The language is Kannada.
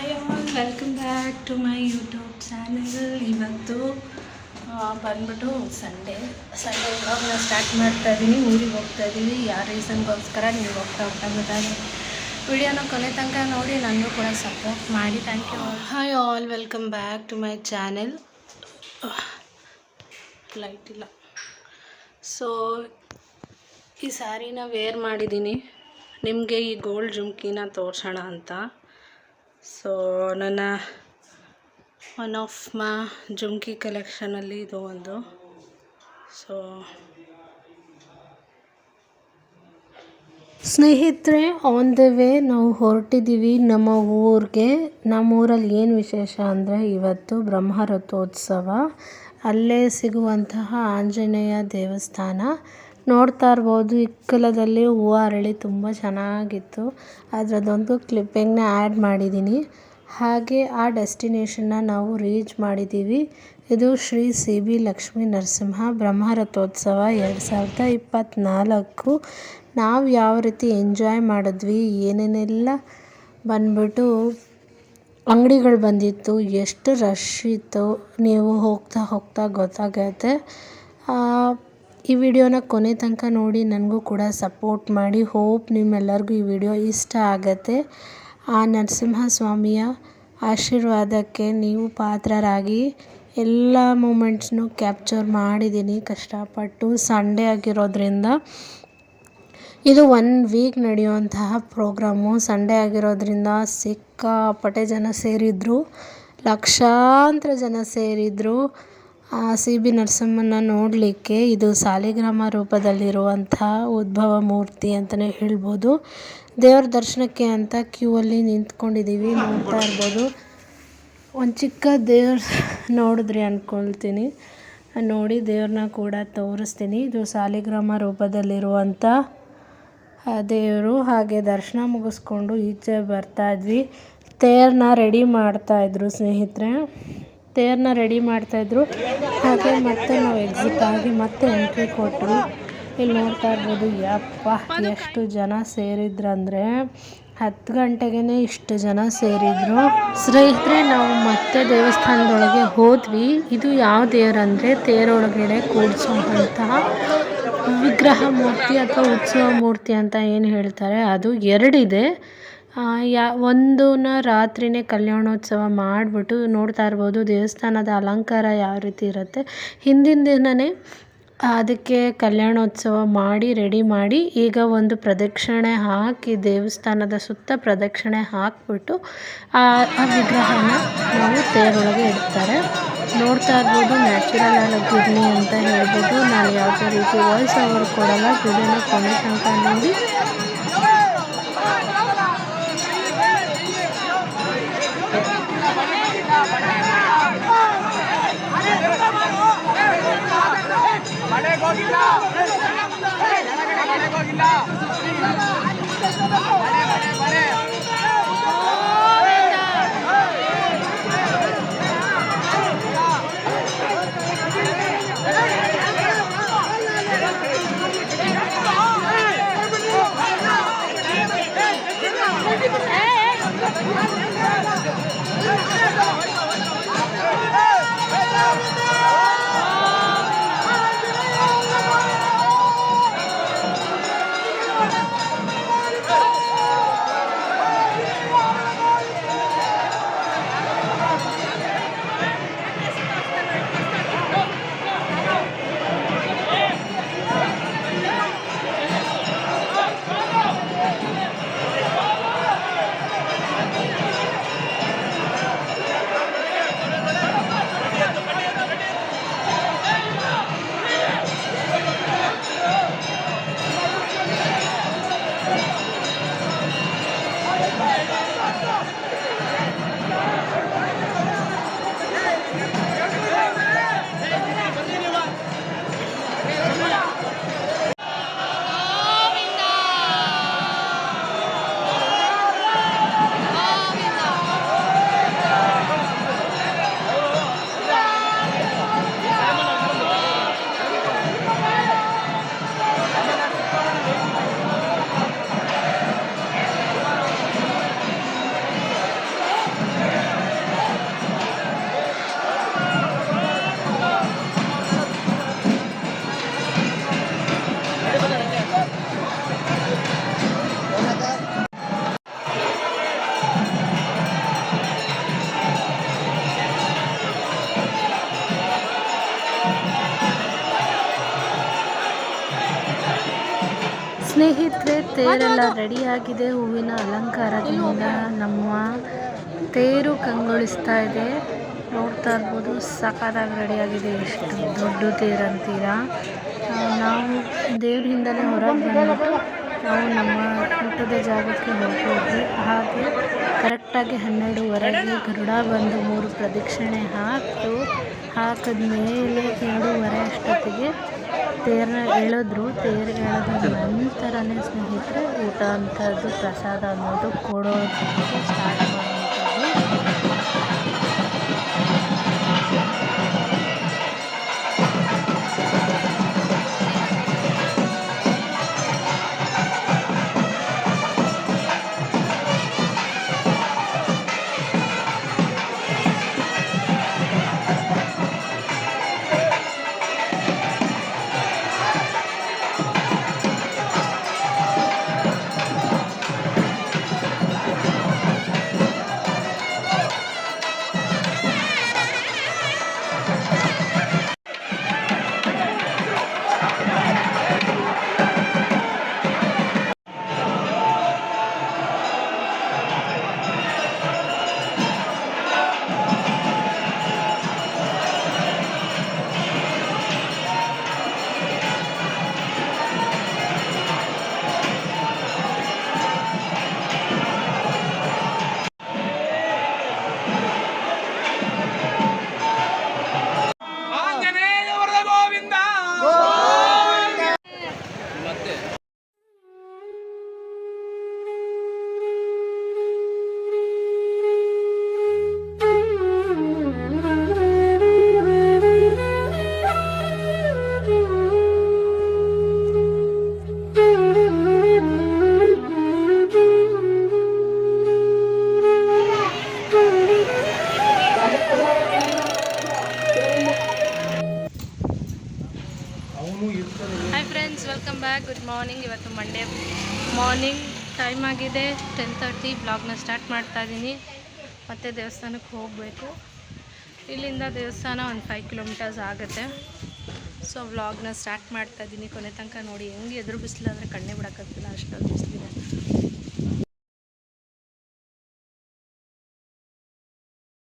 Hi all welcome back to my YouTube channel ಇವತ್ತು ಬಂದ್ಬಿಟ್ಟು ಸಂಡೇ ಸಂಡೇ ನಾನು ಸ್ಟಾರ್ಟ್ ಮಾಡ್ತಾ ಇದ್ದೀನಿ ಊರಿಗೆ ಹೋಗ್ತಾ ಇದ್ದೀವಿ ಯಾವ ರೀಸನ್ಗೋಸ್ಕರ ನೀವು ಹೋಗ್ತಾ ಹೋಗ್ತಾ ಗೊತ್ತಾಗುತ್ತೆ ವಿಡಿಯೋನ ಕೊನೆ ತನಕ ನೋಡಿ ನನಗೂ ಕೂಡ ಸಪೋರ್ಟ್ ಮಾಡಿ. Thank you hi all welcome back to my channel light ಇಲ್ಲ. ಸೊ ಈ ಸ್ಯಾರಿನ ವೇರ್ ಮಾಡಿದ್ದೀನಿ ನಿಮಗೆ ಈ ಗೋಲ್ಡ್ ಜುಮ್ಕಿನ ತೋರಿಸೋಣ ಅಂತ. ಸೊ ನನ್ನ ಒನ್ ಆಫ್ ಮಾ ಜುಮ್ಕಿ ಕಲೆಕ್ಷನಲ್ಲಿ ಇದು ಒಂದು. ಸೊ ಸ್ನೇಹಿತರೆ ಆನ್ ದ ವೇ ನಾವು ಹೊರಟಿದ್ದೀವಿ ನಮ್ಮ ಊರಿಗೆ. ನಮ್ಮ ಊರಲ್ಲಿ ಏನು ವಿಶೇಷ ಅಂದರೆ ಇವತ್ತು ಬ್ರಹ್ಮರಥೋತ್ಸವ. ಅಲ್ಲೇ ಸಿಗುವಂತಹ ಆಂಜನೇಯ ದೇವಸ್ಥಾನ. ನೋಡ್ತಾ ಇರ್ಬೋದು. ಇಕ್ಕಲದಲ್ಲಿ ಹೂವು ಅರಳಿ ತುಂಬ ಚೆನ್ನಾಗಿತ್ತು. ಅದರದ್ದೊಂದು ಕ್ಲಿಪ್ಪಿಂಗ್ನ ಆ್ಯಡ್ ಮಾಡಿದ್ದೀನಿ ಹಾಗೆ ಆ ಡೆಸ್ಟಿನೇಷನ್ನ ನಾವು ರೀಚ್ ಮಾಡಿದ್ದೀವಿ ಇದು ಶ್ರೀ ಸಿ ಬಿ ಲಕ್ಷ್ಮೀ ನರಸಿಂಹ ಬ್ರಹ್ಮರಥೋತ್ಸವ ಎರಡು ಸಾವಿರದ ಇಪ್ಪತ್ತ್ನಾಲ್ಕು ನಾವು ಯಾವ ರೀತಿ ಎಂಜಾಯ್ ಮಾಡಿದ್ವಿ ಏನೇನೆಲ್ಲ ಬಂದ್ಬಿಟ್ಟು ಅಂಗಡಿಗಳು ಬಂದಿತ್ತು ಎಷ್ಟು ರಶ್ ಇತ್ತು ನೀವು ಹೋಗ್ತಾ ಹೋಗ್ತಾ ಗೊತ್ತಾಗೈತೆ ಆ, ಈ ವಿಡಿಯೋನ ಕೊನೆ ತನಕ ನೋಡಿ ನನಗೂ ಕೂಡ ಸಪೋರ್ಟ್ ಮಾಡಿ. ಹೋಪ್ ನಿಮ್ಮೆಲ್ಲರಿಗೂ ಈ ವಿಡಿಯೋ ಇಷ್ಟ ಆಗತ್ತೆ. ಆ ನರಸಿಂಹಸ್ವಾಮಿಯ ಆಶೀರ್ವಾದಕ್ಕೆ ನೀವು ಪಾತ್ರರಾಗಿ ಎಲ್ಲ ಮೂಮೆಂಟ್ಸ್ನು ಕ್ಯಾಪ್ಚರ್ ಮಾಡಿದ್ದೀನಿ. ಕಷ್ಟಪಟ್ಟು ಸಂಡೇ ಆಗಿರೋದ್ರಿಂದ ಇದು ಒನ್ ವೀಕ್ ನಡೆಯುವಂತಹ ಪ್ರೋಗ್ರಾಮು. ಸಂಡೇ ಆಗಿರೋದ್ರಿಂದ ಸಿಕ್ಕಾಪಟ್ಟೆ ಜನ ಸೇರಿದ್ರು. ಲಕ್ಷಾಂತರ ಜನ ಸೇರಿದ್ರು. ಆ ಸಿ ಬಿ ನರಸಿಂಹನ್ನ ನೋಡಲಿಕ್ಕೆ ಇದು ಸಾಲಿಗ್ರಾಮ ರೂಪದಲ್ಲಿರುವಂಥ ಉದ್ಭವ ಮೂರ್ತಿ ಅಂತಲೇ ಹೇಳ್ಬೋದು. ದೇವ್ರ ದರ್ಶನಕ್ಕೆ ಅಂತ ಕ್ಯೂ ಅಲ್ಲಿ ನಿಂತ್ಕೊಂಡಿದ್ದೀವಿ ನೋಡ್ತಾ ಇರ್ಬೋದು. ಒಂದು ಚಿಕ್ಕ ದೇವ್ರ ನೋಡಿದ್ರಿ ಅಂದ್ಕೊಳ್ತೀನಿ ನೋಡಿ ದೇವ್ರನ್ನ ಕೂಡ ತೋರಿಸ್ತೀನಿ. ಇದು ಸಾಲಿಗ್ರಾಮ ರೂಪದಲ್ಲಿರುವಂಥ ದೇವರು. ಹಾಗೆ ದರ್ಶನ ಮುಗಿಸ್ಕೊಂಡು ಈಚೆ ಬರ್ತಾ ಇದ್ವಿ. ತೇರನ್ನ ರೆಡಿ ಮಾಡ್ತಾಯಿದ್ರು ಸ್ನೇಹಿತರೆ. ತೇರನ್ನ ರೆಡಿ ಮಾಡ್ತಾಯಿದ್ರು ಹಾಗೆ ಮತ್ತೆ ನಾವು ಎಕ್ಸಿಟ್ ಆಗಿ ಮತ್ತೆ ಎಂಟ್ರಿ ಕೊಟ್ವಿ ಇಲ್ಲಿ ನೋಡ್ತಾ ಇರ್ಬೋದು, ಯಪ್ಪ, ಎಷ್ಟು ಜನ ಸೇರಿದ್ರಂದರೆ ಹತ್ತು ಗಂಟೆಗೇ ಇಷ್ಟು ಜನ ಸೇರಿದ್ರು. ಸ್ನೇಹಿತರೆ, ನಾವು ಮತ್ತೆ ದೇವಸ್ಥಾನದೊಳಗೆ ಹೋದ್ವಿ. ಇದು ಯಾವ ದೇವರಂದರೆ ತೇರೊಳಗಡೆ ಕೂಡಿಸುವಂತಹ ವಿಗ್ರಹ ಮೂರ್ತಿ ಅಥವಾ ಉತ್ಸವ ಮೂರ್ತಿ ಅಂತ ಏನು ಹೇಳ್ತಾರೆ, ಅದು ಎರಡಿದೆ. ಯಾ ಒಂದನ್ನ ರಾತ್ರಿನೇ ಕಲ್ಯಾಣೋತ್ಸವ ಮಾಡಿಬಿಟ್ಟು ನೋಡ್ತಾ ಇರ್ಬೋದು, ದೇವಸ್ಥಾನದ ಅಲಂಕಾರ ಯಾವ ರೀತಿ ಇರುತ್ತೆ. ಹಿಂದಿನ ದಿನವೇ ಅದಕ್ಕೆ ಕಲ್ಯಾಣೋತ್ಸವ ಮಾಡಿ, ರೆಡಿ ಮಾಡಿ, ಈಗ ಒಂದು ಪ್ರದಕ್ಷಿಣೆ ಹಾಕಿ, ದೇವಸ್ಥಾನದ ಸುತ್ತ ಪ್ರದಕ್ಷಿಣೆ ಹಾಕಿಬಿಟ್ಟು, ಆ ವಿಗ್ರಹನ ನಾವು ತೇರೊಳಗೆ ಇಡ್ತಾರೆ. ನೋಡ್ತಾ ಇರ್ಬೋದು ನ್ಯಾಚುರಲ್ ಆಗಿರಲಿ ಅಂತ ಹೇಳ್ಬೋದು. ನಾನು ಯಾವುದೇ ರೀತಿ ವಾಯ್ಸ್ ಓವರ್ ಕೊಡಲ್ಲ ವಿಡಿಯೋನ ಕೊನೆ ತನಕ ನೋಡಿ. ಮಳೆಗೋಗಿಲ್ಲ ಮಳೆಗೋಗಿಲ್ಲ ತೇರೆಲ್ಲ ರೆಡಿಯಾಗಿದೆ. ಹೂವಿನ ಅಲಂಕಾರದಿಂದ ನಮ್ಮ ತೇರು ಕಂಗೊಳಿಸ್ತಾ ಇದೆ. ನೋಡ್ತಾ ಇರ್ಬೋದು, ಸಖತ್ತಾಗಿ ರೆಡಿಯಾಗಿದೆ. ಎಷ್ಟು ದೊಡ್ಡ ತೇರು ಅಂತೀರಾ? ನಾವು ದೇವರಿಂದಲೇ ಹೊರಗೆ ಬಂದ್ಬಿಟ್ಟು ನಾವು ನಮ್ಮ ಊಟದ ಜಾಗಕ್ಕೆ ಹೊರಟೋದ್ವಿ ಹಾಗೆ ಕರೆಕ್ಟಾಗಿ ಹನ್ನೆರಡುವರೆಗೆ ಗರುಡ ಬಂದು ಮೂರು ಪ್ರದಕ್ಷಿಣೆ ಹಾಕಿತು ಹಾಕಿದ ಮೇಲೆ ಎರಡೂವರೆ ಅಷ್ಟೊತ್ತಿಗೆ ತೇರನ್ನ ಎಳೆದ್ರು ತೇರು ಎಳೆದ ನಂತರನೇ ಸ್ನೇಹಿತರೆ ಊಟ ಅಂಥದ್ದು ಪ್ರಸಾದ ಅನ್ನೋದು ಕೊಡೋದಕ್ಕೆ ಸ್ಟಾರ್ಟ್ ಗುಡ್ ಮಾರ್ನಿಂಗ್ ಇವತ್ತು ಮಂಡೇ ಮಾರ್ನಿಂಗ್ ಟೈಮ್ ಆಗಿದೆ. ಟೆನ್ ತರ್ಟಿ ಬ್ಲಾಗ್ನ ಸ್ಟಾರ್ಟ್ ಮಾಡ್ತಾ ಇದ್ದೀನಿ ಮತ್ತು ದೇವಸ್ಥಾನಕ್ಕೆ ಹೋಗಬೇಕು. ಇಲ್ಲಿಂದ ದೇವಸ್ಥಾನ ಒಂದು ಫೈವ್ ಕಿಲೋಮೀಟರ್ಸ್ ಆಗುತ್ತೆ. ಸೊ ವ್ಲಾಗ್ನ ಸ್ಟಾರ್ಟ್ ಮಾಡ್ತಾ ಇದ್ದೀನಿ ಕೊನೆ ತನಕ ನೋಡಿ ಹೆಂಗೆ ಎದುರು ಬಿಸಿಲಾದರೆ ಕಣ್ಣೇ ಬಿಡೋಕ್ಕಾಗ್ತಿಲ್ಲ. ಅಷ್ಟೊಂದು ಬಿಸಿಲಿದೆ.